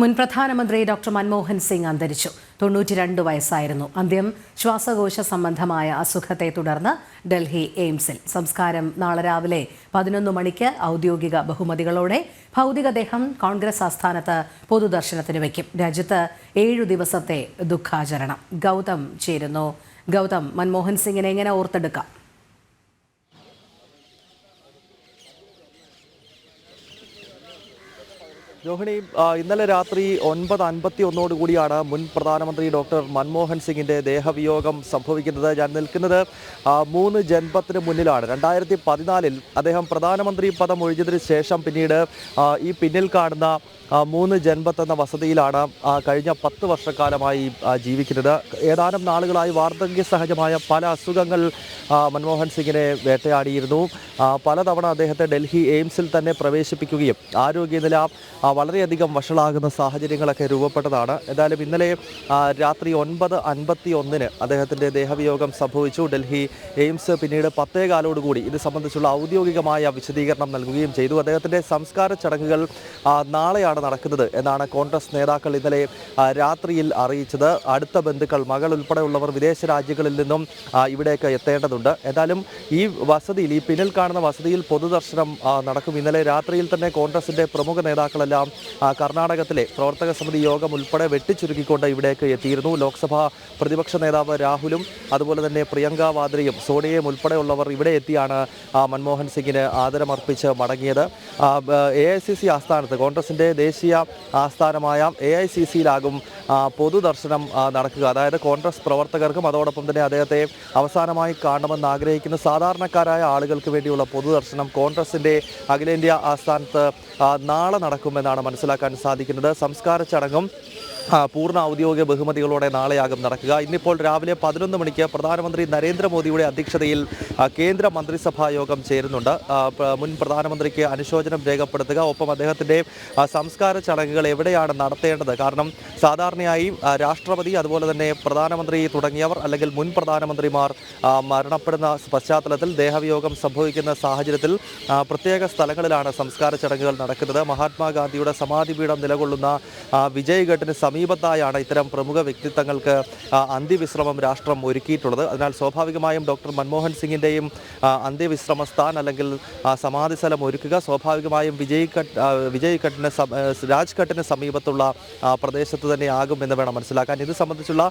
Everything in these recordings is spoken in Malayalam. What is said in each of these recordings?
മുൻ പ്രധാനമന്ത്രി ഡോക്ടർ മൻമോഹൻ സിംഗ് അന്തരിച്ചു. തൊണ്ണൂറ്റിരണ്ട് വയസ്സായിരുന്നു. അന്ത്യം ശ്വാസകോശ സംബന്ധമായ അസുഖത്തെ തുടർന്ന് ഡൽഹി എയിംസിൽ. സംസ്കാരം നാളെ രാവിലെ പതിനൊന്ന് മണിക്ക് ഔദ്യോഗിക ബഹുമതികളോടെ ഭൗതികദേഹം കോൺഗ്രസ് ആസ്ഥാനത്ത് പൊതുദർശനത്തിന് വയ്ക്കും രാജ്യത്ത് ഏഴു ദിവസത്തെ ദുഃഖാചരണം. ഗൗതം ചേരുന്നു. ഗൗതം മൻമോഹൻ സിംഗിനെ എങ്ങനെ ഓർത്തെടുക്കാം? രോഹിണി ഇന്നലെ രാത്രി ഒൻപത് അൻപത്തി ഒന്നോട് കൂടിയാണ് മുൻ പ്രധാനമന്ത്രി ഡോക്ടർ മൻമോഹൻ സിംഗിന്റെ ദേഹവിയോഗം സംഭവിക്കുന്നത്. ഞാൻ നിൽക്കുന്നത് മൂന്ന് ജന്മത്തിന് മുന്നിലാണ്. രണ്ടായിരത്തി പതിനാലിൽ അദ്ദേഹം പ്രധാനമന്ത്രി പദം ഒഴിഞ്ഞതിന് ശേഷം പിന്നീട് ഈ പിന്നിൽ കാണുന്ന മൂന്ന് ജന്മത്തെന്ന വസതിയിലാണ് കഴിഞ്ഞ പത്ത് വർഷക്കാലമായി ജീവിക്കുന്നത്. ഏതാനും നാളുകളായി വാർദ്ധക്യ സഹജമായ പല അസുഖങ്ങൾ മൻമോഹൻ സിംഗിനെ വേട്ടയാടിയിരുന്നു. പലതവണ അദ്ദേഹത്തെ ഡൽഹി എയിംസിൽ തന്നെ പ്രവേശിപ്പിക്കുകയും ആരോഗ്യനില വളരെയധികം വഷളാകുന്ന സാഹചര്യങ്ങളൊക്കെ രൂപപ്പെട്ടതാണ്. എന്തായാലും ഇന്നലെ രാത്രി ഒൻപത് അൻപത്തി ഒന്നിന് അദ്ദേഹത്തിന്റെ ദേഹവിയോഗം സംഭവിച്ചു. ഡൽഹി എയിംസ് പിന്നീട് പത്തേകാലോടുകൂടി ഇത് സംബന്ധിച്ചുള്ള ഔദ്യോഗികമായ വിശദീകരണം നൽകുകയും ചെയ്തു. അദ്ദേഹത്തിന്റെ സംസ്കാര ചടങ്ങുകൾ നാളെയാണ് നടക്കുന്നത് എന്നാണ് കോൺഗ്രസ് നേതാക്കൾ ഇന്നലെ രാത്രിയിൽ അറിയിച്ചത്. അടുത്ത ബന്ധുക്കൾ മകൾ ഉൾപ്പെടെയുള്ളവർ വിദേശ രാജ്യങ്ങളിൽ നിന്നും ഇവിടേക്ക് എത്തേണ്ടതുണ്ട്. എന്തായാലും ഈ വസതിയിൽ ഈ പിന്നിൽ കാണുന്ന വസതിയിൽ പൊതുദർശനം നടക്കും. ഇന്നലെ രാത്രിയിൽ തന്നെ കോൺഗ്രസിന്റെ പ്രമുഖ നേതാക്കളെല്ലാം കർണാടകത്തിലെ പ്രവർത്തക സമിതി യോഗം ഉൾപ്പെടെ വെട്ടിച്ചുരുക്കിക്കൊണ്ട് ഇവിടേക്ക് എത്തിയിരുന്നു ലോക്സഭാ പ്രതിപക്ഷ നേതാവ് രാഹുലും അതുപോലെ തന്നെ പ്രിയങ്ക വാദ്രയും. സോണിയയും ഉൾപ്പെടെയുള്ളവർ ഇവിടെ എത്തിയാണ് മൻമോഹൻ സിംഗിന് ആദരമർപ്പിച്ച് മടങ്ങിയത്. എ ഐ സി സി ആസ്ഥാനത്ത് കോൺഗ്രസിന്റെ ദേശീയ ആസ്ഥാനമായ എ ഐ സി സിയിലാകും പൊതുദർശനം നടക്കുക. അതായത് കോൺഗ്രസ് പ്രവർത്തകർക്കും അതോടൊപ്പം തന്നെ അദ്ദേഹത്തെ അവസാനമായി കാണണമെന്ന് ആഗ്രഹിക്കുന്ന സാധാരണക്കാരായ ആളുകൾക്ക് വേണ്ടിയുള്ള പൊതുദർശനം കോൺഗ്രസിന്റെ അഖിലേന്ത്യാ ആസ്ഥാനത്ത് നാളെ നാളെ നടക്കുമെന്നാണ് മനസ്സിലാക്കാൻ സാധിക്കുന്നത്. സംസ്കാര ചടങ്ങും പൂർണ ഔദ്യോഗിക ബഹുമതികളോടെ നാളെയാകും നടക്കുക. ഇന്നിപ്പോൾ രാവിലെ പതിനൊന്ന് മണിക്ക് പ്രധാനമന്ത്രി നരേന്ദ്രമോദിയുടെ അധ്യക്ഷതയിൽ കേന്ദ്ര മന്ത്രിസഭാ യോഗം ചേരുന്നുണ്ട്. മുൻ പ്രധാനമന്ത്രിക്ക് അനുശോചനം രേഖപ്പെടുത്തുക. ഒപ്പം അദ്ദേഹത്തിന്റെ സംസ്കാര ചടങ്ങുകൾ എവിടെയാണ് നടത്തേണ്ടത്? കാരണം സാധാരണയായി രാഷ്ട്രപതി അതുപോലെ തന്നെ പ്രധാനമന്ത്രി തുടങ്ങിയവർ അല്ലെങ്കിൽ മുൻ പ്രധാനമന്ത്രിമാർ മരണപ്പെടുന്ന പശ്ചാത്തലത്തിൽ ദേഹവിയോഗം സംഭവിക്കുന്ന സാഹചര്യത്തിൽ പ്രത്യേക സ്ഥലങ്ങളിലാണ് സംസ്കാര ചടങ്ങുകൾ നടക്കുന്നത്. മഹാത്മാഗാന്ധിയുടെ സമാധിപീഠം നിലകൊള്ളുന്ന വിജയ്ഘട്ടിന് വിജയ്ഘട്ടിന് സമീപത്തായാണ് ഇത്തരം പ്രമുഖ വ്യക്തിത്വങ്ങൾക്ക് അന്ത്യവിശ്രമം രാഷ്ട്രം ഒരുക്കിയിട്ടുള്ളത്. അതിനാൽ സ്വാഭാവികമായും ഡോക്ടർ മൻമോഹൻ സിംഗിന്റെയും അന്ത്യവിശ്രമ സ്ഥാൻ അല്ലെങ്കിൽ സമാധി സ്ഥലം ഒരുക്കുക. സ്വാഭാവികമായും വിജയ് വിജയ്ഘട്ടിന് രാജ്ഘട്ടിന് സമീപത്തുള്ള പ്രദേശത്ത് തന്നെ ആകും എന്ന് വേണം മനസ്സിലാക്കാൻ. ഇത് സംബന്ധിച്ചുള്ള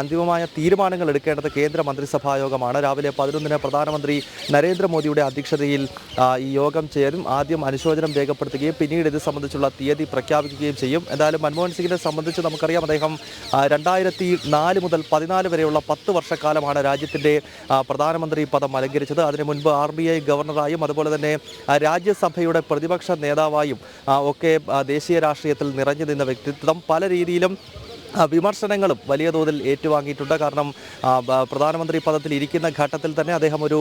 അന്തിമമായ തീരുമാനങ്ങൾ എടുക്കേണ്ടത് കേന്ദ്ര മന്ത്രിസഭാ യോഗമാണ് രാവിലെ പതിനൊന്നിന് പ്രധാനമന്ത്രി നരേന്ദ്രമോദിയുടെ അധ്യക്ഷതയിൽ ഈ യോഗം ചേരും. ആദ്യം അനുശോചനം രേഖപ്പെടുത്തുകയും പിന്നീട് ഇത് സംബന്ധിച്ചുള്ള തീയതി പ്രഖ്യാപിക്കുകയും ചെയ്യും. എന്തായാലും മൻമോഹൻ സിംഗിനെ സംബന്ധിച്ച് നമുക്കറിയാം അദ്ദേഹം രണ്ടായിരത്തി നാല് മുതൽ പതിനാല് വരെയുള്ള പത്ത് വർഷക്കാലമാണ് രാജ്യത്തിന്റെ പ്രധാനമന്ത്രി പദം അലങ്കരിച്ചത്. അതിനു മുൻപ് ആർ ബി ഐ ഗവർണറായും അതുപോലെ തന്നെ രാജ്യസഭയുടെ പ്രതിപക്ഷ നേതാവായും ഒക്കെ ദേശീയ രാഷ്ട്രീയത്തിൽ നിറഞ്ഞു നിന്ന വ്യക്തിത്വം. പല രീതിയിലും വിമർശനങ്ങളും വലിയ തോതിൽ ഏറ്റുവാങ്ങിയിട്ടുണ്ട്. കാരണം പ്രധാനമന്ത്രി പദത്തിൽ ഇരിക്കുന്ന ഘട്ടത്തിൽ തന്നെ അദ്ദേഹം ഒരു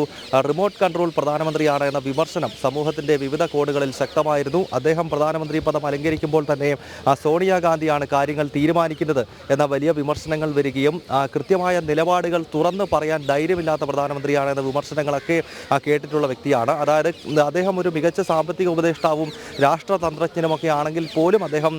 റിമോട്ട് കൺട്രോൾ പ്രധാനമന്ത്രിയാണ് എന്ന വിമർശനം സമൂഹത്തിന്റെ വിവിധ കോണുകളിൽ ശക്തമായിരുന്നു. അദ്ദേഹം പ്രധാനമന്ത്രി പദം അലങ്കരിക്കുമ്പോൾ തന്നെ സോണിയാഗാന്ധിയാണ് കാര്യങ്ങൾ തീരുമാനിക്കുന്നത് എന്ന വലിയ വിമർശനങ്ങൾ വരികയും കൃത്യമായ നിലപാടുകൾ തുറന്നു പറയാൻ ധൈര്യമില്ലാത്ത പ്രധാനമന്ത്രിയാണ് എന്ന വിമർശനങ്ങളൊക്കെ കേട്ടിട്ടുള്ള വ്യക്തിയാണ്. അതായത് അദ്ദേഹം ഒരു മികച്ച സാമ്പത്തിക ഉപദേഷ്ടാവും രാഷ്ട്രതന്ത്രജ്ഞനുമൊക്കെ ആണെങ്കിൽ പോലും അദ്ദേഹം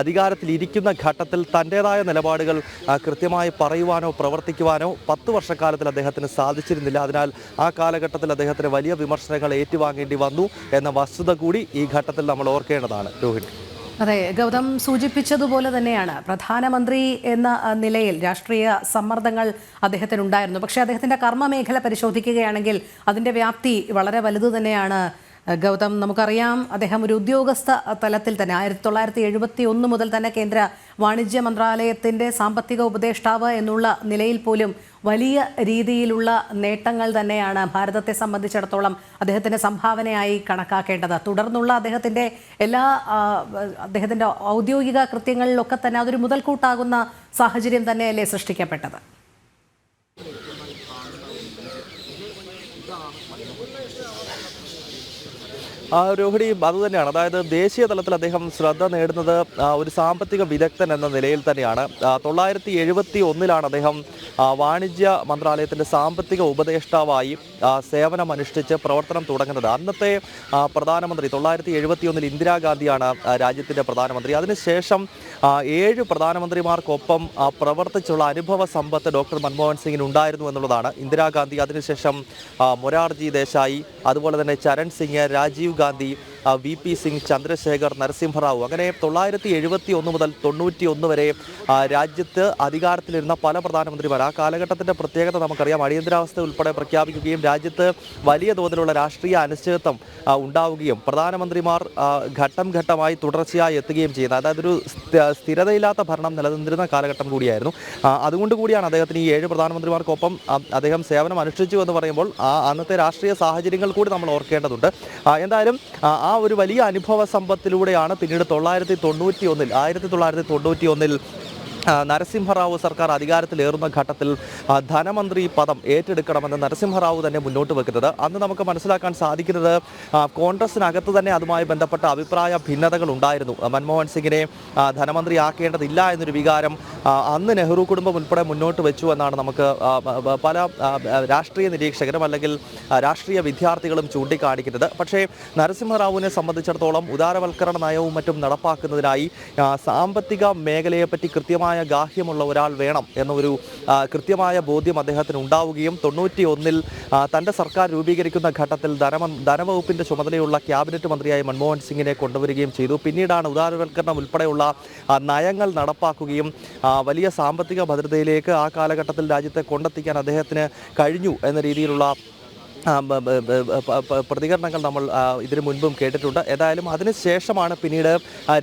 അധികാരത്തിലിരിക്കുന്ന ഘട്ടത്തിൽ തന്റെതായ നിലപാടുകൾ കൃത്യമായി പറയുവാനോ പ്രവർത്തിക്കുവാനോ പത്ത് വർഷക്കാലത്തിൽ അദ്ദേഹത്തിന് സാധിച്ചിരുന്നില്ല. അതിനാൽ ആ കാലഘട്ടത്തിൽ അദ്ദേഹത്തിന് വലിയ വിമർശനങ്ങൾ ഏറ്റുവാങ്ങേണ്ടി വന്നു എന്ന വസ്തുത കൂടി ഈ ഘട്ടത്തിൽ നമ്മൾ ഓർക്കേണ്ടതാണ്. രോഹിത് അതെ ഗൗതം സൂചിപ്പിച്ചതുപോലെ തന്നെയാണ്. പ്രധാനമന്ത്രി എന്ന നിലയിൽ രാഷ്ട്രീയ സമ്മർദ്ദങ്ങൾ അദ്ദേഹത്തിനുണ്ടായിരുന്നു. പക്ഷേ അദ്ദേഹത്തിന്റെ കർമ്മ മേഖല പരിശോധിക്കുകയാണെങ്കിൽ അതിന്റെ വ്യാപ്തി വളരെ വലുതു തന്നെയാണ് ഗൗതം നമുക്കറിയാം അദ്ദേഹം ഒരു ഉദ്യോഗസ്ഥ തലത്തിൽ തന്നെ. ആയിരത്തി തൊള്ളായിരത്തി എഴുപത്തി ഒന്ന് മുതൽ തന്നെ കേന്ദ്ര വാണിജ്യ മന്ത്രാലയത്തിന്റെ സാമ്പത്തിക ഉപദേഷ്ടാവ് എന്നുള്ള നിലയിൽ പോലും വലിയ രീതിയിലുള്ള നേട്ടങ്ങൾ തന്നെയാണ് ഭാരതത്തെ സംബന്ധിച്ചിടത്തോളം അദ്ദേഹത്തിന്റെ സംഭാവനയായി കണക്കാക്കേണ്ടത്. തുടർന്നുള്ള അദ്ദേഹത്തിന്റെ എല്ലാ അദ്ദേഹത്തിന്റെ ഔദ്യോഗിക കൃത്യങ്ങളിലൊക്കെ തന്നെ അതൊരു മുതൽക്കൂട്ടാകുന്ന സാഹചര്യം തന്നെയല്ലേ സൃഷ്ടിക്കപ്പെട്ടത്? രോഹിണി അത് തന്നെയാണ്. അതായത് ദേശീയ തലത്തിൽ അദ്ദേഹം ശ്രദ്ധ നേടുന്നത് ഒരു സാമ്പത്തിക വിദഗ്ധൻ എന്ന നിലയിൽ തന്നെയാണ്. തൊള്ളായിരത്തി എഴുപത്തി ഒന്നിലാണ് അദ്ദേഹം വാണിജ്യ മന്ത്രാലയത്തിന്റെ സാമ്പത്തിക ഉപദേഷ്ടാവായി സേവനമനുഷ്ഠിച്ച് പ്രവർത്തനം തുടങ്ങുന്നത്. അന്നത്തെ പ്രധാനമന്ത്രി തൊള്ളായിരത്തി എഴുപത്തി ഒന്നിൽ ഇന്ദിരാഗാന്ധിയാണ് രാജ്യത്തിന്റെ പ്രധാനമന്ത്രി. അതിനുശേഷം ഏഴ് പ്രധാനമന്ത്രിമാർക്കൊപ്പം പ്രവർത്തിച്ചുള്ള അനുഭവ സമ്പത്ത് ഡോക്ടർ മൻമോഹൻ സിംഗിന് ഉണ്ടായിരുന്നു എന്നുള്ളതാണ് ഇന്ദിരാഗാന്ധി. അതിനുശേഷം മൊരാർജി ദേശായി അതുപോലെ തന്നെ ചരൺ സിംഗ് രാജീവ് ഗാന്ധി വി പി സിംഗ് ചന്ദ്രശേഖർ നരസിംഹറാവു അങ്ങനെ തൊള്ളായിരത്തി എഴുപത്തി ഒന്ന് മുതൽ തൊണ്ണൂറ്റി ഒന്ന് വരെ രാജ്യത്ത് അധികാരത്തിലിരുന്ന പല പ്രധാനമന്ത്രിമാർ. ആ കാലഘട്ടത്തിന്റെ പ്രത്യേകത നമുക്കറിയാം. അടിയന്തരാവസ്ഥ ഉൾപ്പെടെ പ്രഖ്യാപിക്കുകയും രാജ്യത്ത് വലിയ തോതിലുള്ള രാഷ്ട്രീയ അനിശ്ചിതത്വം ഉണ്ടാവുകയും പ്രധാനമന്ത്രിമാർ ഘട്ടം ഘട്ടമായി തുടർച്ചയായി എത്തുകയും ചെയ്യുന്നത്. അതായത് ഒരു സ്ഥിരതയില്ലാത്ത ഭരണം നിലനിന്നിരുന്ന കാലഘട്ടം കൂടിയായിരുന്നു. അതുകൊണ്ട് കൂടിയാണ് അദ്ദേഹത്തിന് ഈ ഏഴ് പ്രധാനമന്ത്രിമാർക്കൊപ്പം അദ്ദേഹം സേവനം അനുഷ്ഠിച്ചു എന്ന് പറയുമ്പോൾ ആ അന്നത്തെ രാഷ്ട്രീയ സാഹചര്യങ്ങൾ കൂടി നമ്മൾ ഓർക്കേണ്ടതുണ്ട്. ആ, എന്തായാലും ആ, ഒരു വലിയ അനുഭവ സമ്പത്തിലൂടെയാണ് പിന്നീട് തൊള്ളായിരത്തി തൊണ്ണൂറ്റി ഒന്നിൽ ആയിരത്തി തൊള്ളായിരത്തി തൊണ്ണൂറ്റി ഒന്നിൽ നരസിംഹറാവു സർക്കാർ അധികാരത്തിലേറുന്ന ഘട്ടത്തിൽ ധനമന്ത്രി പദം ഏറ്റെടുക്കണമെന്ന് നരസിംഹറാവു തന്നെ മുന്നോട്ട് വെക്കുന്നത്. അന്ന് നമുക്ക് മനസ്സിലാക്കാൻ സാധിക്കുന്നത് കോൺഗ്രസിനകത്ത് തന്നെ അതുമായി ബന്ധപ്പെട്ട അഭിപ്രായ ഭിന്നതകൾ ഉണ്ടായിരുന്നു. മൻമോഹൻ സിംഗിനെ ധനമന്ത്രിയാക്കേണ്ടതില്ല എന്നൊരു വികാരം അന്ന് നെഹ്റു കുടുംബം ഉൾപ്പെടെ മുന്നോട്ട് വെച്ചു എന്നാണ് നമുക്ക് പല രാഷ്ട്രീയ നിരീക്ഷകരും അല്ലെങ്കിൽ രാഷ്ട്രീയ വിദ്യാർത്ഥികളും ചൂണ്ടിക്കാണിക്കുന്നത്. പക്ഷേ നരസിംഹറാവുവിനെ സംബന്ധിച്ചിടത്തോളം ഉദാരവൽക്കരണ നയവും മറ്റും നടപ്പാക്കുന്നതിനായി സാമ്പത്തിക മേഖലയെപ്പറ്റി കൃത്യമായ ഗാഹ്യമുള്ള ഒരാൾ വേണം എന്നൊരു കൃത്യമായ ബോധ്യം അദ്ദേഹത്തിന് ഉണ്ടാവുകയും തൊണ്ണൂറ്റി ഒന്നിൽ തന്റെ സർക്കാർ രൂപീകരിക്കുന്ന ഘട്ടത്തിൽ ധനമ ധനവകുപ്പിന്റെ ചുമതലയുള്ള ക്യാബിനറ്റ് മന്ത്രിയായി മൻമോഹൻ സിംഗിനെ കൊണ്ടുവരികയും ചെയ്തു. പിന്നീടാണ് ഉദാരവൽക്കരണം ഉൾപ്പെടെയുള്ള നയങ്ങൾ നടപ്പാക്കുകയും വലിയ സാമ്പത്തിക ഭദ്രതയിലേക്ക് ആ കാലഘട്ടത്തിൽ രാജ്യത്തെ കൊണ്ടെത്തിക്കാൻ അദ്ദേഹത്തിന് കഴിഞ്ഞു എന്ന രീതിയിലുള്ള പ്രതികരണങ്ങൾ നമ്മൾ ഇതിനു മുൻപും കേട്ടിട്ടുണ്ട്. ഏതായാലും അതിനുശേഷമാണ് പിന്നീട്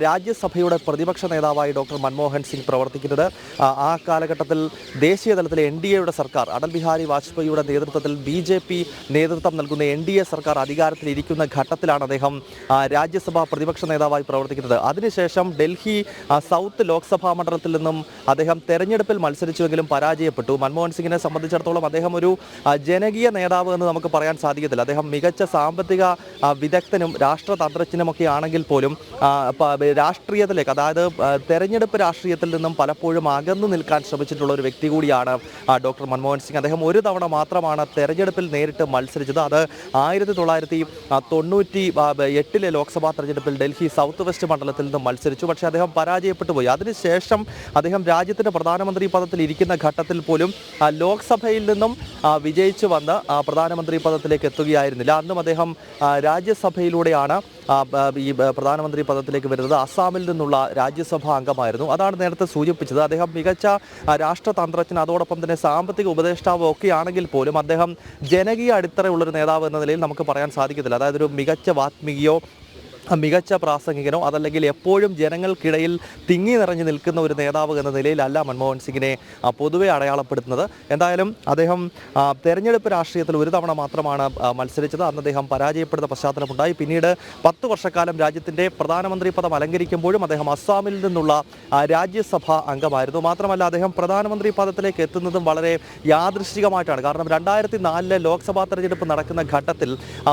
രാജ്യസഭയുടെ പ്രതിപക്ഷ നേതാവായി ഡോക്ടർ മൻമോഹൻ സിംഗ് പ്രവർത്തിക്കുന്നത്. ആ, കാലഘട്ടത്തിൽ ദേശീയ തലത്തിൽ എൻ ഡി എയുടെ സർക്കാർ അടൽ ബിഹാരി വാജ്പേയിയുടെ നേതൃത്വത്തിൽ ബി ജെ പി നേതൃത്വം നൽകുന്ന എൻ ഡി എ സർക്കാർ അധികാരത്തിലിരിക്കുന്ന ഘട്ടത്തിലാണ് അദ്ദേഹം രാജ്യസഭാ പ്രതിപക്ഷ നേതാവായി പ്രവർത്തിക്കുന്നത്. അതിനുശേഷം ഡൽഹി സൗത്ത് ലോക്സഭാ മണ്ഡലത്തിൽ നിന്നും അദ്ദേഹം തെരഞ്ഞെടുപ്പിൽ മത്സരിച്ചുവെങ്കിലും പരാജയപ്പെട്ടു. മൻമോഹൻ സിംഗിനെ സംബന്ധിച്ചിടത്തോളം അദ്ദേഹം ഒരു ജനകീയ നേതാവ് എന്ന് നമുക്ക് പറയാൻ സാധിക്കത്തില്ല. അദ്ദേഹം മികച്ച സാമ്പത്തിക വിദഗ്ധനും രാഷ്ട്രതന്ത്രജ്ഞനുമൊക്കെ ആണെങ്കിൽ പോലും രാഷ്ട്രീയത്തിലേക്ക് അതായത് തെരഞ്ഞെടുപ്പ് രാഷ്ട്രീയത്തിൽ നിന്നും പലപ്പോഴും അകന്നു നിൽക്കാൻ ശ്രമിച്ചിട്ടുള്ള ഒരു വ്യക്തി കൂടിയാണ് ഡോക്ടർ മൻമോഹൻ സിംഗ്. അദ്ദേഹം ഒരു തവണ മാത്രമാണ് തെരഞ്ഞെടുപ്പിൽ നേരിട്ട് മത്സരിച്ചത്. അത് ആയിരത്തി തൊള്ളായിരത്തി തൊണ്ണൂറ്റി എട്ടിലെ ലോക്സഭാ തെരഞ്ഞെടുപ്പിൽ ഡൽഹി സൗത്ത് വെസ്റ്റ് മണ്ഡലത്തിൽ നിന്നും മത്സരിച്ചു. പക്ഷേ അദ്ദേഹം പരാജയപ്പെട്ടു പോയി. അതിനുശേഷം അദ്ദേഹം രാജ്യത്തിന്റെ പ്രധാനമന്ത്രി പദത്തിൽ ഇരിക്കുന്ന ഘട്ടത്തിൽ പോലും ലോക്സഭയിൽ നിന്നും വിജയിച്ചു വന്ന് പ്രധാനമന്ത്രി പദത്തിലേക്ക് എത്തുകയായിരുന്നില്ല. അന്നും അദ്ദേഹം രാജ്യസഭയിലൂടെയാണ് ഈ പ്രധാനമന്ത്രി പദത്തിലേക്ക് വരുന്നത്. അസ്സാമിൽ നിന്നുള്ള രാജ്യസഭാ അംഗമായിരുന്നു. അതാണ് നേരത്തെ സൂചിപ്പിച്ചത്. അദ്ദേഹം മികച്ച രാഷ്ട്രതന്ത്രജ്ഞൻ അതോടൊപ്പം തന്നെ സാമ്പത്തിക ഉപദേഷ്ടാവ് ഒക്കെ ആണെങ്കിൽ പോലും അദ്ദേഹം ജനകീയ അടിത്തറയുള്ളൊരു നേതാവ് എന്ന നിലയിൽ നമുക്ക് പറയാൻ സാധിക്കത്തില്ല. അതായത് ഒരു മികച്ച വാത്മീകിയോ മികച്ച പ്രാസംഗികനോ അതല്ലെങ്കിൽ എപ്പോഴും ജനങ്ങൾക്കിടയിൽ തിങ്ങി നിറഞ്ഞു നിൽക്കുന്ന ഒരു നേതാവ് എന്ന നിലയിലല്ല മൻമോഹൻ സിംഗിനെ പൊതുവെ അടയാളപ്പെടുത്തുന്നത്. എന്തായാലും അദ്ദേഹം തെരഞ്ഞെടുപ്പ് രാഷ്ട്രീയത്തിൽ ഒരു തവണ മാത്രമാണ് മത്സരിച്ചത്. അന്ന് അദ്ദേഹം പരാജയപ്പെടുന്ന പശ്ചാത്തലമുണ്ടായി. പിന്നീട് പത്ത് വർഷക്കാലം രാജ്യത്തിന്റെ പ്രധാനമന്ത്രി പദം അലങ്കരിക്കുമ്പോഴും അദ്ദേഹം അസ്സാമിൽ നിന്നുള്ള രാജ്യസഭാ അംഗമായിരുന്നു. മാത്രമല്ല അദ്ദേഹം പ്രധാനമന്ത്രി പദത്തിലേക്ക് എത്തുന്നതും വളരെ യാദൃശ്ചികമായിട്ടാണ് കാരണം രണ്ടായിരത്തി നാലിലെ ലോക്സഭാ തെരഞ്ഞെടുപ്പ് നടക്കുന്ന ഘട്ടത്തിൽ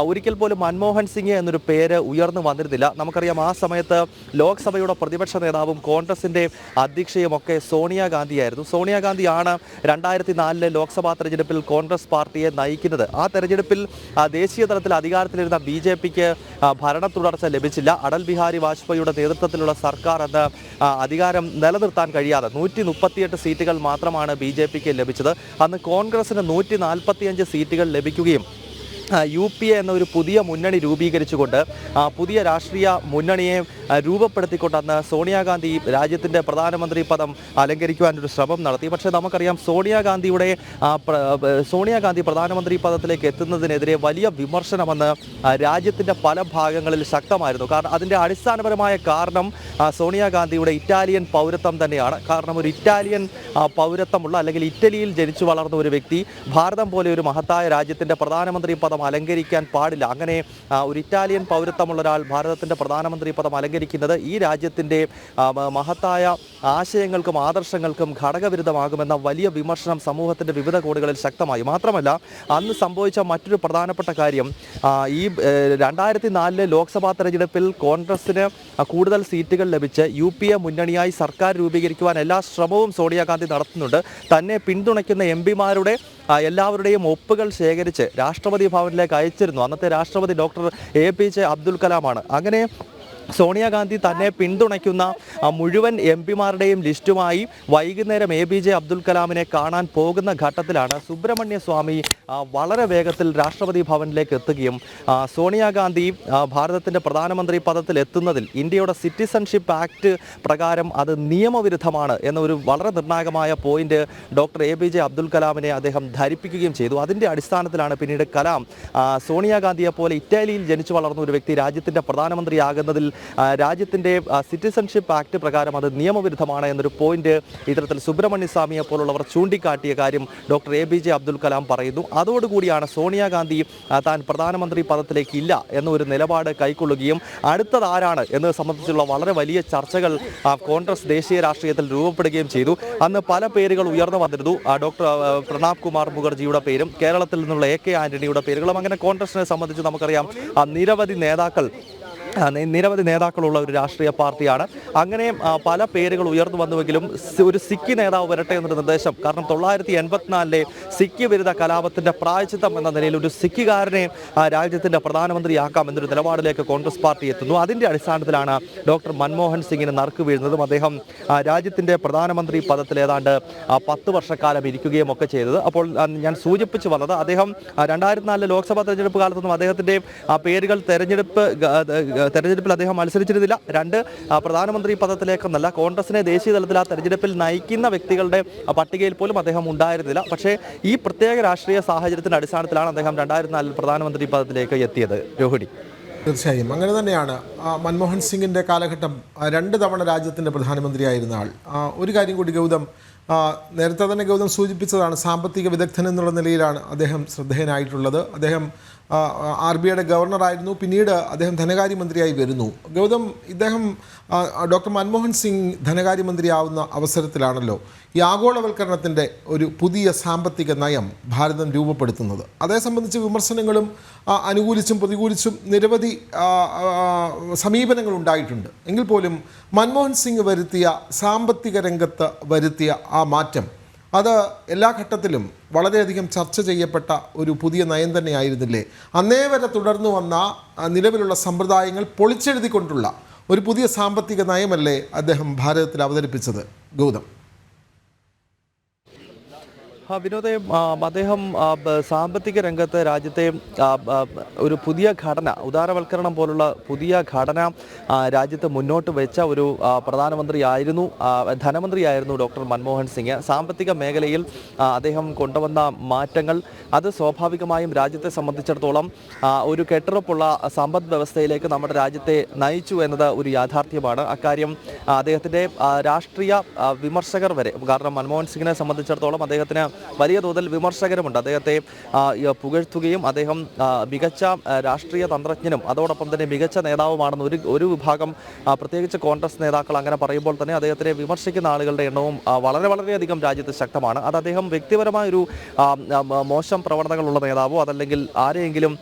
ഒരിക്കൽ പോലും മൻമോഹൻ സിംഗ് എന്നൊരു പേര് ഉയർന്നു വന്നിരുന്നില്ല നമുക്കറിയാം ആ സമയത്ത് ലോക്സഭയുടെ പ്രതിപക്ഷ നേതാവും കോൺഗ്രസിന്റെ അധ്യക്ഷയും ഒക്കെ സോണിയാഗാന്ധിയായിരുന്നു സോണിയാഗാന്ധിയാണ് രണ്ടായിരത്തി നാലിലെ ലോക്സഭാ തെരഞ്ഞെടുപ്പിൽ കോൺഗ്രസ് പാർട്ടിയെ നയിക്കുന്നത്. ആ തെരഞ്ഞെടുപ്പിൽ ദേശീയ തലത്തിൽ അധികാരത്തിലിരുന്ന ബി ജെ പിക്ക് ഭരണ തുടർച്ച ലഭിച്ചില്ല. അടൽ ബിഹാരി വാജ്പേയിയുടെ നേതൃത്വത്തിലുള്ള സർക്കാർ അന്ന് അധികാരം നിലനിർത്താൻ കഴിയാതെ നൂറ്റി മുപ്പത്തിയെട്ട് സീറ്റുകൾ മാത്രമാണ് ബി ജെ പിക്ക് ലഭിച്ചത്. അന്ന് കോൺഗ്രസിന് നൂറ്റി നാൽപ്പത്തിയഞ്ച് സീറ്റുകൾ ലഭിക്കുകയും യു പി എ എന്ന ഒരു പുതിയ മുന്നണി രൂപീകരിച്ചുകൊണ്ട് പുതിയ രാഷ്ട്രീയ മുന്നണിയെ രൂപപ്പെടുത്തിക്കൊണ്ട് അന്ന് സോണിയാഗാന്ധി രാജ്യത്തിന്റെ പ്രധാനമന്ത്രി പദം അലങ്കരിക്കുവാനൊരു ശ്രമം നടത്തി. പക്ഷേ നമുക്കറിയാം സോണിയാഗാന്ധിയുടെ സോണിയാഗാന്ധി പ്രധാനമന്ത്രി പദത്തിലേക്ക് എത്തുന്നതിനെതിരെ വലിയ വിമർശനമെന്ന് രാജ്യത്തിന്റെ പല ഭാഗങ്ങളിൽ ശക്തമായിരുന്നു. കാരണം അതിന്റെ അടിസ്ഥാനപരമായ കാരണം സോണിയാഗാന്ധിയുടെ ഇറ്റാലിയൻ പൗരത്വം തന്നെയാണ്. കാരണം ഒരു ഇറ്റാലിയൻ പൗരത്വമുള്ള അല്ലെങ്കിൽ ഇറ്റലിയിൽ ജനിച്ചു വളർന്ന ഒരു വ്യക്തി ഭാരതം പോലെ ഒരു മഹത്തായ രാജ്യത്തിന്റെ പ്രധാനമന്ത്രി പദം പദം അലങ്കരിക്കാൻ പാടില്ല. അങ്ങനെ ഒരു ഇറ്റാലിയൻ പൗരത്വമുള്ള ഒരാൾ ഭാരതത്തിന്റെ പ്രധാനമന്ത്രി പദം അലങ്കരിക്കുന്നത് ഈ രാജ്യത്തിന്റെ മഹത്തായ ആശയങ്ങൾക്കും ആദർശങ്ങൾക്കും ഘടകവിരുദ്ധമാകുമെന്ന വലിയ വിമർശനം സമൂഹത്തിന്റെ വിവിധ കോണുകളിൽ ശക്തമായി. മാത്രമല്ല അന്ന് സംഭവിച്ച മറ്റൊരു പ്രധാനപ്പെട്ട കാര്യം ഈ രണ്ടായിരത്തി നാലിലെ ലോക്സഭാ തെരഞ്ഞെടുപ്പിൽ കോൺഗ്രസിന് കൂടുതൽ സീറ്റുകൾ ലഭിച്ച് യു പി എ മുന്നണിയായി സർക്കാർ രൂപീകരിക്കുവാൻ എല്ലാ ശ്രമവും സോണിയാഗാന്ധി നടത്തുന്നുണ്ട്. തന്നെ പിന്തുണയ്ക്കുന്ന എം പിമാരുടെ എല്ലാവരുടെയും ഒപ്പുകൾ ശേഖരിച്ച് രാഷ്ട്രപതി ഭവനിലേക്ക് അയച്ചിരുന്നു. അന്നത്തെ രാഷ്ട്രപതി doctor A P J Abdul കലാമാണ്. അങ്ങനെ സോണിയാഗാന്ധി തന്നെ പിന്തുണയ്ക്കുന്ന മുഴുവൻ എം പിമാരുടെയും ലിസ്റ്റുമായി വൈകുന്നേരം എ ബി ജെ അബ്ദുൽ കലാമിനെ കാണാൻ പോകുന്ന ഘട്ടത്തിലാണ് സുബ്രഹ്മണ്യ സ്വാമി വളരെ വേഗത്തിൽ രാഷ്ട്രപതി ഭവനിലേക്ക് എത്തുകയും സോണിയാഗാന്ധി ഭാരതത്തിന്റെ പ്രധാനമന്ത്രി പദത്തിൽ എത്തുന്നതിൽ ഇന്ത്യയുടെ സിറ്റിസൺഷിപ്പ് ആക്ട് പ്രകാരം അത് നിയമവിരുദ്ധമാണ് എന്നൊരു വളരെ നിർണായകമായ point doctor A B J Abdul കലാമിനെ അദ്ദേഹം ധരിപ്പിക്കുകയും ചെയ്തു. അതിന്റെ അടിസ്ഥാനത്തിലാണ് പിന്നീട് കലാം സോണിയാഗാന്ധിയെപ്പോലെ സോണിയാഗാന്ധിയെ പോലെ ഇറ്റാലിയിൽ ജനിച്ചു വളർന്ന ഒരു വ്യക്തി രാജ്യത്തിന്റെ പ്രധാനമന്ത്രിയാകുന്നതിൽ രാജ്യത്തിന്റെ സിറ്റിസൺഷിപ്പ് ആക്ട് പ്രകാരം അത് നിയമവിരുദ്ധമാണ് എന്നൊരു പോയിന്റ് ഇത്തരത്തിൽ സുബ്രഹ്മണ്യ സ്വാമിയെ പോലുള്ളവർ ചൂണ്ടിക്കാട്ടിയ കാര്യം doctor A J Abdul Kalam പറയുന്നു. അതോടുകൂടിയാണ് സോണിയാഗാന്ധി താൻ പ്രധാനമന്ത്രി പദത്തിലേക്ക് ഇല്ല എന്നൊരു നിലപാട് കൈക്കൊള്ളുകയും അടുത്തത് ആരാണ് എന്നത് സംബന്ധിച്ചുള്ള വളരെ വലിയ ചർച്ചകൾ കോൺഗ്രസ് ദേശീയ രാഷ്ട്രീയത്തിൽ രൂപപ്പെടുകയും ചെയ്തു. അന്ന് പല പേരുകൾ ഉയർന്നു വന്നിരുന്നു. ഡോക്ടർ പ്രണാബ് കുമാർ മുഖർജിയുടെ പേരും കേരളത്തിൽ നിന്നുള്ള എ കെ ആന്റണിയുടെ പേരുകളും അങ്ങനെ കോൺഗ്രസിനെ സംബന്ധിച്ച് നമുക്കറിയാം നിരവധി നേതാക്കൾ നിരവധി നേതാക്കളുള്ള ഒരു രാഷ്ട്രീയ പാർട്ടിയാണ്. അങ്ങനെ പല പേരുകൾ ഉയർന്നു വന്നുവെങ്കിലും ഒരു സിക്കി നേതാവ് വരട്ടെ എന്നൊരു നിർദ്ദേശം കാരണം തൊള്ളായിരത്തി എൺപത്തിനാലിലെ സിക്കി വിരുദ്ധ കലാപത്തിന്റെ പ്രായച്ചിത്തം എന്ന നിലയിൽ ഒരു സിഖുകാരനെ ആ, രാജ്യത്തിന്റെ പ്രധാനമന്ത്രിയാക്കാം എന്നൊരു നിലപാടിലേക്ക് കോൺഗ്രസ് പാർട്ടി എത്തുന്നു. അതിന്റെ അടിസ്ഥാനത്തിലാണ് ഡോക്ടർ മൻമോഹൻ സിംഗിന് നറുക്ക് വീഴുന്നതും അദ്ദേഹം രാജ്യത്തിന്റെ പ്രധാനമന്ത്രി പദത്തിൽ ഏതാണ്ട് പത്ത് വർഷക്കാലം ഇരിക്കുകയും ഒക്കെ ചെയ്തത്. അപ്പോൾ ഞാൻ സൂചിപ്പിച്ചു വന്നത് അദ്ദേഹം രണ്ടായിരത്തി നാലിലെ ലോക്സഭാ തെരഞ്ഞെടുപ്പ് കാലത്തൊന്നും അദ്ദേഹത്തിന്റെ പേരുകൾ തെരഞ്ഞെടുപ്പ് തെരഞ്ഞെടുപ്പിൽ അദ്ദേഹം മത്സരിച്ചിരുന്നില്ല. രണ്ട് പ്രധാനമന്ത്രി പദത്തിലേക്കെന്നല്ല കോൺഗ്രസിനെ ദേശീയ തലത്തിൽ ആ തെരഞ്ഞെടുപ്പിൽ നയിക്കുന്ന വ്യക്തികളുടെ പട്ടികയിൽ പോലും അദ്ദേഹം ഉണ്ടായിരുന്നില്ല. പക്ഷേ ഈ പ്രത്യേക രാഷ്ട്രീയ സാഹചര്യത്തിന്റെ അടിസ്ഥാനത്തിലാണ് അദ്ദേഹം രണ്ടായിരത്തി നാലിൽ പ്രധാനമന്ത്രി പദത്തിലേക്ക് എത്തിയത്. രോഹിണി. തീർച്ചയായും. അങ്ങനെ തന്നെയാണ് മൻമോഹൻ സിംഗിന്റെ കാലഘട്ടം രണ്ട് തവണ രാജ്യത്തിന്റെ പ്രധാനമന്ത്രിയായിരുന്ന ആൾ. ഒരു കാര്യം കൂടി ഗൗതം നേരത്തെ തന്നെ ഗൗതം സൂചിപ്പിച്ചതാണ് സാമ്പത്തിക വിദഗ്ധൻ എന്നുള്ള നിലയിലാണ് അദ്ദേഹം ശ്രദ്ധേയനായിട്ടുള്ളത്. അദ്ദേഹം ആർ ബി ഐയുടെ ഗവർണറായിരുന്നു പിന്നീട് അദ്ദേഹം ധനകാര്യമന്ത്രിയായി വരുന്നു. ഗൗതം ഇദ്ദേഹം ഡോക്ടർ മൻമോഹൻ സിംഗ് ധനകാര്യമന്ത്രിയാവുന്ന അവസരത്തിലാണല്ലോ ഈ ആഗോളവൽക്കരണത്തിന്റെ ഒരു പുതിയ സാമ്പത്തിക നയം ഭാരതം രൂപപ്പെടുത്തുന്നത്. അതേ സംബന്ധിച്ച് വിമർശനങ്ങളും അനുകൂലിച്ചും പ്രതികൂലിച്ചും നിരവധി സമീപനങ്ങൾ ഉണ്ടായിട്ടുണ്ട്. എങ്കിൽ പോലും മൻമോഹൻ സിംഗ് വരുത്തിയ സാമ്പത്തിക രംഗത്ത് വരുത്തിയ ആ മാറ്റം അത് എല്ലാ ഘട്ടത്തിലും വളരെയധികം ചർച്ച ചെയ്യപ്പെട്ട ഒരു പുതിയ നയം തന്നെയായിരുന്നില്ലേ? അന്നേ വരെ തുടർന്നു വന്ന നിലവിലുള്ള സമ്പ്രദായങ്ങൾ പൊളിച്ചെഴുതിക്കൊണ്ടുള്ള ഒരു പുതിയ സാമ്പത്തിക നയമല്ലേ അദ്ദേഹം ഭാരതത്തിൽ അവതരിപ്പിച്ചത്? ഗൗതം. വിനോദേ അദ്ദേഹം സാമ്പത്തിക രംഗത്ത് രാജ്യത്തെ ഒരു പുതിയ ഘടന ഉദാരവൽക്കരണം പോലുള്ള പുതിയ ഘടന രാജ്യത്ത് മുന്നോട്ട് വെച്ച ഒരു പ്രധാനമന്ത്രി പ്രധാനമന്ത്രിയായിരുന്നു ധനമന്ത്രിയായിരുന്നു ഡോക്ടർ മൻമോഹൻ സിംഗ്. സാമ്പത്തിക മേഖലയിൽ അദ്ദേഹം കൊണ്ടുവന്ന മാറ്റങ്ങൾ അത് സ്വാഭാവികമായും രാജ്യത്തെ സംബന്ധിച്ചിടത്തോളം ഒരു കെട്ടുറപ്പുള്ള സമ്പദ് വ്യവസ്ഥയിലേക്ക് നമ്മുടെ രാജ്യത്തെ നയിച്ചു എന്നത് ഒരു യാഥാർത്ഥ്യമാണ്. അക്കാര്യം അദ്ദേഹത്തിന്റെ രാഷ്ട്രീയ വിമർശകർ വരെ. കാരണം മൻമോഹൻ സിംഗിനെ സംബന്ധിച്ചിടത്തോളം അദ്ദേഹത്തിന് വലിയ തോതിൽ വിമർശകരുമുണ്ട്. അദ്ദേഹത്തെ പുകഴ്ത്തുകയും അദ്ദേഹം മികച്ച രാഷ്ട്രീയ തന്ത്രജ്ഞനും അതോടൊപ്പം തന്നെ മികച്ച നേതാവുമാണെന്ന് ഒരു ഒരു വിഭാഗം പ്രത്യേകിച്ച് കോൺഗ്രസ് നേതാക്കൾ അങ്ങനെ പറയുമ്പോൾ തന്നെ അദ്ദേഹത്തിനെ വിമർശിക്കുന്ന ആളുകളുടെ എണ്ണവും വളരെ വളരെയധികം രാജ്യത്ത് ശക്തമാണ്. അത് അദ്ദേഹം വ്യക്തിപരമായ ഒരു മോശം പ്രവണതകളുള്ള നേതാവോ അതല്ലെങ്കിൽ ആരെയെങ്കിലും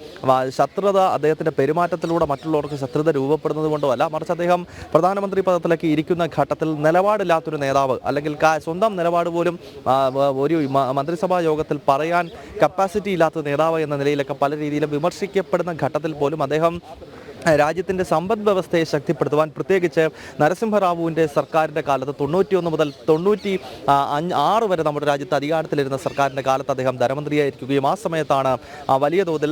ശത്രുത അദ്ദേഹത്തിന്റെ പെരുമാറ്റത്തിലൂടെ മറ്റുള്ളവർക്ക് ശത്രുത രൂപപ്പെടുന്നത് കൊണ്ടോ അല്ല. മറിച്ച് അദ്ദേഹം പ്രധാനമന്ത്രി പദത്തിലേക്ക് ഇരിക്കുന്ന ഘട്ടത്തിൽ നിലപാടില്ലാത്തൊരു നേതാവ് അല്ലെങ്കിൽ സ്വന്തം നിലപാട് പോലും ഒരു മന്ത്രിസഭാ യോഗത്തിൽ പറയാൻ കപ്പാസിറ്റി ഇല്ലാത്ത നേതാവ് എന്ന നിലയിലൊക്കെ പല രീതിയിലും വിമർശിക്കപ്പെടുന്ന ഘട്ടത്തിൽ പോലും അദ്ദേഹം രാജ്യത്തിന്റെ സമ്പദ് വ്യവസ്ഥയെ ശക്തിപ്പെടുത്തുവാൻ പ്രത്യേകിച്ച് നരസിംഹറാവുവിന്റെ സർക്കാരിന്റെ കാലത്ത് തൊണ്ണൂറ്റിയൊന്ന് മുതൽ തൊണ്ണൂറ്റി ആറ് വരെ നമ്മുടെ രാജ്യത്ത് അധികാരത്തിലിരുന്ന സർക്കാരിന്റെ കാലത്ത് അദ്ദേഹം ധനമന്ത്രിയായിരിക്കുകയും ആ സമയത്താണ് വലിയ തോതിൽ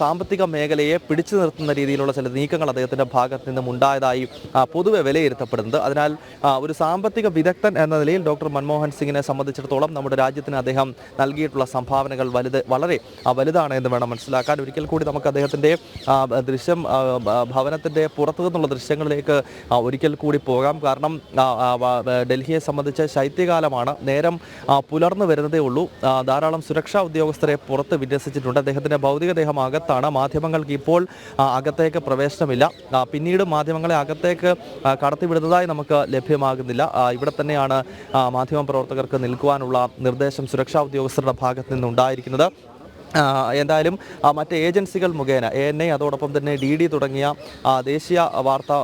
സാമ്പത്തിക മേഖലയെ പിടിച്ചു നിർത്തുന്ന രീതിയിലുള്ള ചില നീക്കങ്ങൾ അദ്ദേഹത്തിന്റെ ഭാഗത്ത് നിന്നും ഉണ്ടായതായി പൊതുവെ വിലയിരുത്തപ്പെടുന്നത്. അതിനാൽ ഒരു സാമ്പത്തിക വിദഗ്ധൻ എന്ന നിലയിൽ ഡോക്ടർ മൻമോഹൻ സിംഗിനെ സംബന്ധിച്ചിടത്തോളം നമ്മുടെ രാജ്യത്തിന് അദ്ദേഹം നൽകിയിട്ടുള്ള സംഭാവനകൾ വലുത് വളരെ വലുതാണ് എന്ന് വേണം മനസ്സിലാക്കാൻ. ഒരിക്കൽ കൂടി നമുക്ക് അദ്ദേഹത്തിന്റെ ദൃശ്യം ഭവനത്തിന്റെ പുറത്തു നിന്നുള്ള ദൃശ്യങ്ങളിലേക്ക് ഒരിക്കൽ കൂടി പോകാം. കാരണം ഡൽഹിയെ സംബന്ധിച്ച് ശൈത്യകാലമാണ്. നേരം പുലർന്നു വരുന്നതേ ഉള്ളൂ. ധാരാളം സുരക്ഷാ ഉദ്യോഗസ്ഥരെ പുറത്ത് വിന്യസിച്ചിട്ടുണ്ട്. അദ്ദേഹത്തിന്റെ ഭൗതികദേഹം അകത്താണ്. മാധ്യമങ്ങൾക്ക് ഇപ്പോൾ അകത്തേക്ക് പ്രവേശനമില്ല. പിന്നീട് മാധ്യമങ്ങളെ അകത്തേക്ക് കടത്തിവിടുന്നതായി നമുക്ക് ലഭ്യമാകുന്നില്ല. ഇവിടെ തന്നെയാണ് മാധ്യമ പ്രവർത്തകർക്ക് നിൽക്കുവാനുള്ള നിർദ്ദേശം സുരക്ഷാ ഉദ്യോഗസ്ഥരുടെ ഭാഗത്ത് നിന്നുണ്ടായിരിക്കുന്നത്. എന്തായാലും മറ്റ് ഏജൻസികൾ മുഖേന എ എൻ ഐ അതോടൊപ്പം തന്നെ ഡി ഡി തുടങ്ങിയ ദേശീയ വാർത്താ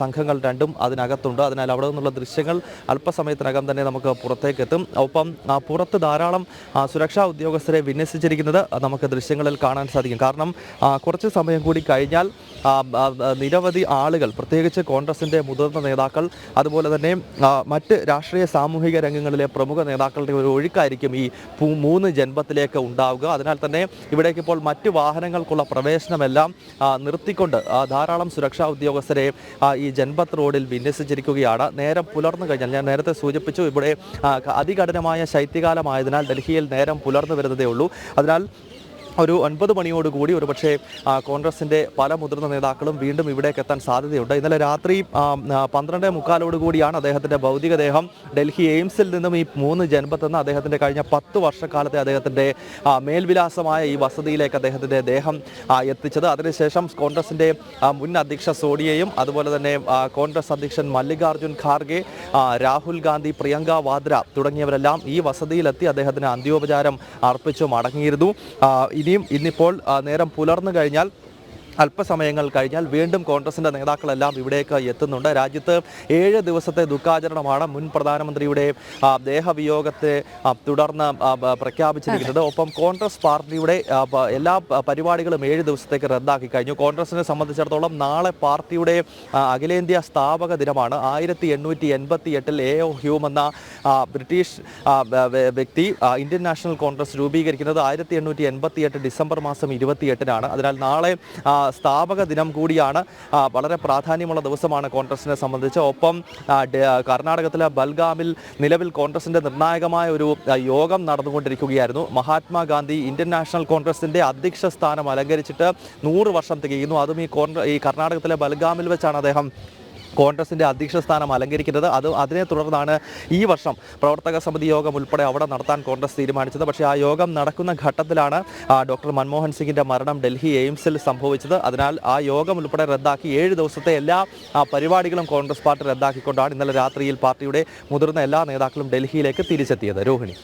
സംഘങ്ങൾ രണ്ടും അതിനകത്തുണ്ട്. അതിനാൽ അവിടെ നിന്നുള്ള ദൃശ്യങ്ങൾ അല്പസമയത്തിനകം തന്നെ നമുക്ക് പുറത്തേക്ക് എത്തും ഒപ്പം പുറത്ത് ധാരാളം സുരക്ഷാ ഉദ്യോഗസ്ഥരെ വിന്യസിച്ചിരിക്കുന്നത് നമുക്ക് ദൃശ്യങ്ങളിൽ കാണാൻ സാധിക്കും. കാരണം കുറച്ച് സമയം കൂടി കഴിഞ്ഞാൽ നിരവധി ആളുകൾ പ്രത്യേകിച്ച് കോൺഗ്രസിന്റെ മുതിർന്ന നേതാക്കൾ അതുപോലെ തന്നെ മറ്റ് രാഷ്ട്രീയ സാമൂഹിക രംഗങ്ങളിലെ പ്രമുഖ നേതാക്കളുടെ ഒരു ഒഴുക്കായിരിക്കും ഈ മൂന്ന് ജന്മത്തിലേക്ക് ഉണ്ടാവുക. അതിനാൽ തന്നെ ഇവിടേക്ക് ഇപ്പോൾ മറ്റ് വാഹനങ്ങൾക്കുള്ള പ്രവേശനമെല്ലാം നിർത്തിക്കൊണ്ട് ധാരാളം സുരക്ഷാ ഉദ്യോഗസ്ഥരെ ഈ ജൻപത്ത് റോഡിൽ വിന്യസിച്ചിരിക്കുകയാണ്. നേരം പുലർന്നു കഴിഞ്ഞാൽ ഞാൻ നേരത്തെ സൂചിപ്പിച്ചു ഇവിടെ അതികഠിനമായ ശൈത്യകാലമായതിനാൽ ഡൽഹിയിൽ നേരം പുലർന്നു വരുന്നതേ ഉള്ളൂ. അതിനാൽ ഒരു ഒൻപത് മണിയോടുകൂടി ഒരു പക്ഷേ കോൺഗ്രസിന്റെ പല മുതിർന്ന നേതാക്കളും വീണ്ടും ഇവിടേക്ക് എത്താൻ സാധ്യതയുണ്ട്. ഇന്നലെ രാത്രി പന്ത്രണ്ട് മുക്കാലോടുകൂടിയാണ് അദ്ദേഹത്തിന്റെ ഭൗതികദേഹം ഡൽഹി എയിംസിൽ നിന്നും ഈ മൂന്ന് ജന്മത്തെന്ന് അദ്ദേഹത്തിന്റെ കഴിഞ്ഞ പത്ത് വർഷക്കാലത്തെ അദ്ദേഹത്തിന്റെ മേൽവിലാസമായ ഈ വസതിയിലേക്ക് അദ്ദേഹത്തിന്റെ ദേഹം എത്തിച്ചത്. അതിനുശേഷം കോൺഗ്രസിന്റെ മുൻ അധ്യക്ഷ സോണിയയും അതുപോലെ തന്നെ കോൺഗ്രസ് അധ്യക്ഷൻ മല്ലികാർജുൻ ഖാർഗെ രാഹുൽ ഗാന്ധി പ്രിയങ്ക വാദ്ര തുടങ്ങിയവരെല്ലാം ഈ വസതിയിലെത്തി അദ്ദേഹത്തിന് അന്ത്യോപചാരം അർപ്പിച്ചു മടങ്ങിയിരുന്നു. ആ, ഇനിയും ഇന്നിപ്പോൾ നേരം പുലർന്നു കഴിഞ്ഞാൽ അല്പസമയങ്ങൾ കഴിഞ്ഞാൽ വീണ്ടും കോൺഗ്രസിന്റെ നേതാക്കളെല്ലാം ഇവിടേക്ക് എത്തുന്നുണ്ട്. രാജ്യത്ത് ഏഴ് ദിവസത്തെ ദുഃഖാചരണമാണ് മുൻ പ്രധാനമന്ത്രിയുടെ ദേഹവിയോഗത്തെ തുടർന്ന് പ്രഖ്യാപിച്ചിരിക്കുന്നത്. ഒപ്പം കോൺഗ്രസ് പാർട്ടിയുടെ എല്ലാ പരിപാടികളും ഏഴ് ദിവസത്തേക്ക് റദ്ദാക്കി കഴിഞ്ഞു. കോൺഗ്രസിനെ സംബന്ധിച്ചിടത്തോളം നാളെ പാർട്ടിയുടെ അഖിലേന്ത്യാ സ്ഥാപക ദിനമാണ്. ആയിരത്തി എണ്ണൂറ്റി എൺപത്തി എട്ടിൽ എ ഒ ഹ്യൂം എന്ന ബ്രിട്ടീഷ് വ്യക്തി ഇന്ത്യൻ നാഷണൽ കോൺഗ്രസ് രൂപീകരിക്കുന്നത് ആയിരത്തി എണ്ണൂറ്റി എൺപത്തി എട്ട് ഡിസംബർ മാസം ഇരുപത്തിയെട്ടിനാണ്. അതിനാൽ നാളെ സ്ഥാപക ദിനം കൂടിയാണ്. വളരെ പ്രാധാന്യമുള്ള ദിവസമാണ് കോൺഗ്രസിനെ സംബന്ധിച്ച്. ഒപ്പം കർണാടകത്തിലെ ബൽഗാമിൽ നിലവിൽ കോൺഗ്രസിന്റെ നിർണായകമായ ഒരു യോഗം നടന്നുകൊണ്ടിരിക്കുകയായിരുന്നു. മഹാത്മാഗാന്ധി ഇന്ത്യൻ നാഷണൽ കോൺഗ്രസിന്റെ അധ്യക്ഷ സ്ഥാനം അലങ്കരിച്ചിട്ട് നൂറ് വർഷം തികയുന്നു. അതും ഈ കോൺഗ്രസ് ഈ കർണാടകത്തിലെ ബൽഗാമിൽ വെച്ചാണ് അദ്ദേഹം കോൺഗ്രസിന്റെ അധ്യക്ഷ സ്ഥാനം അലങ്കരിക്കുന്നത്. അത് അതിനെ തുടർന്നാണ് ഈ വർഷം പ്രവർത്തക സമിതി യോഗം ഉൾപ്പെടെ അവിടെ നടത്താൻ കോൺഗ്രസ് തീരുമാനിച്ചത്. പക്ഷേ ആ യോഗം നടക്കുന്ന ഘട്ടത്തിലാണ് ഡോക്ടർ മൻമോഹൻ സിംഗിന്റെ മരണം ഡൽഹി എയിംസിൽ സംഭവിച്ചത്. അതിനാൽ ആ യോഗം ഉൾപ്പെടെ റദ്ദാക്കി ഏഴ് ദിവസത്തെ എല്ലാ പരിപാടികളും കോൺഗ്രസ് പാർട്ടി റദ്ദാക്കിക്കൊണ്ടാണ് ഇന്നലെ രാത്രിയിൽ പാർട്ടിയുടെ മുതിർന്ന എല്ലാ നേതാക്കളും ഡൽഹിയിലേക്ക് തിരിച്ചെത്തിയത്. രോഹിണി.